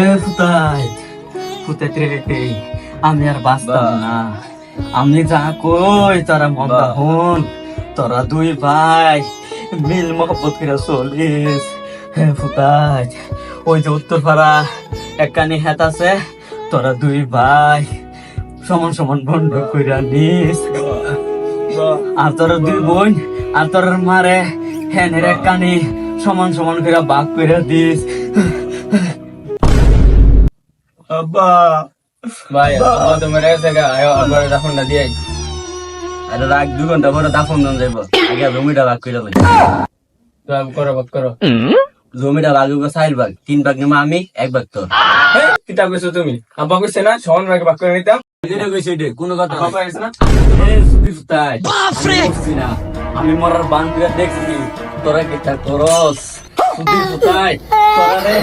এ রে আমি আর বাঁচতাম না। আমি যা কই তারা মন্দা। হন তোরা দুই ভাই মিল মহব্বত করে চলিস। হে ফুতাই ওই যে উত্তর পাড়া একখানি হাত আছে তোরা দুই ভাই সমান সমান বন্ধ কইরা নিস। আর তোর দুই বোন আর তোর মারে হ্যানের একখানি সমান সমান করে বাক কইরা দিস। আব্বা। ভাই আমার তো মেরে গা আয় আমার দাফন না দিয়ে আরে রাখ দুই ঘণ্টা পরে দাফন দান যাইব। আগে জমিটা ভাগ করে লই তো আমি করো বাক করো। জমিটা ভাগ হইব চাইল ভাগ তিন ভাগ নেমা আমি এক ভাগ তোর। কিতা কইছো তুমি? আব্বা কইছে না সমান ভাগে বাক করে নিতাম। আমি মরার বান দেখছি তোরা কি তা করস? রে